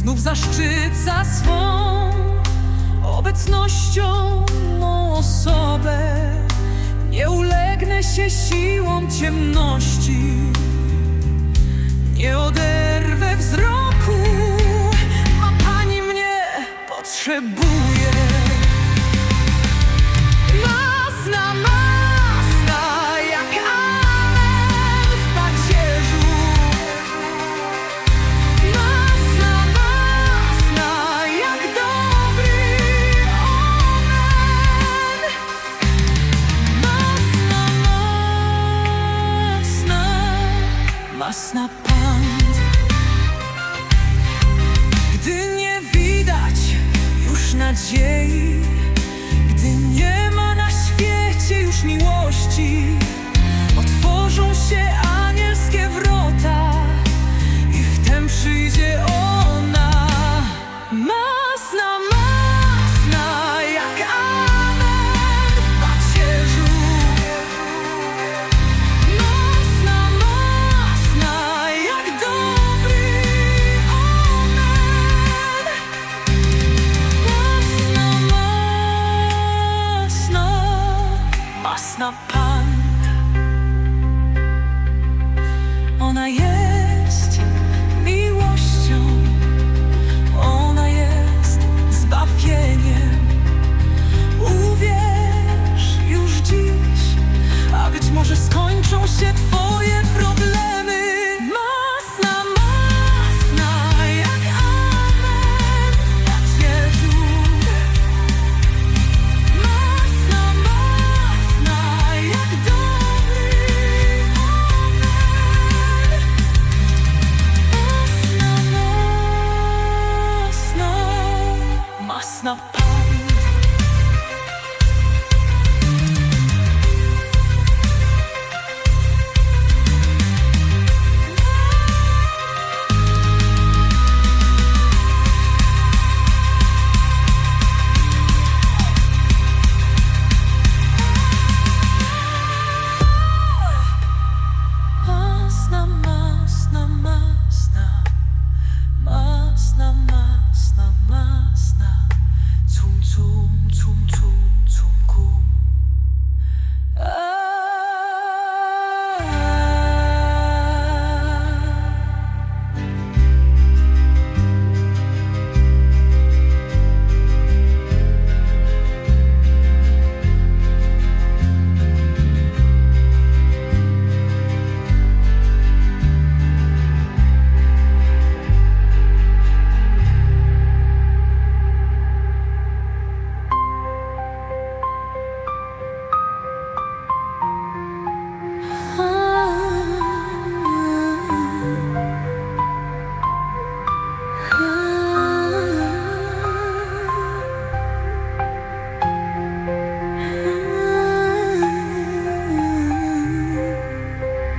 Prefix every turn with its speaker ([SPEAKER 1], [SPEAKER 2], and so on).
[SPEAKER 1] Znów zaszczyca swą obecnością mą osobę. Nie ulegnę się siłą ciemności. Nie oderwę wzroku, a Pani mnie potrzebuje. czas na pęd. Gdy nie widać już nadziei enough.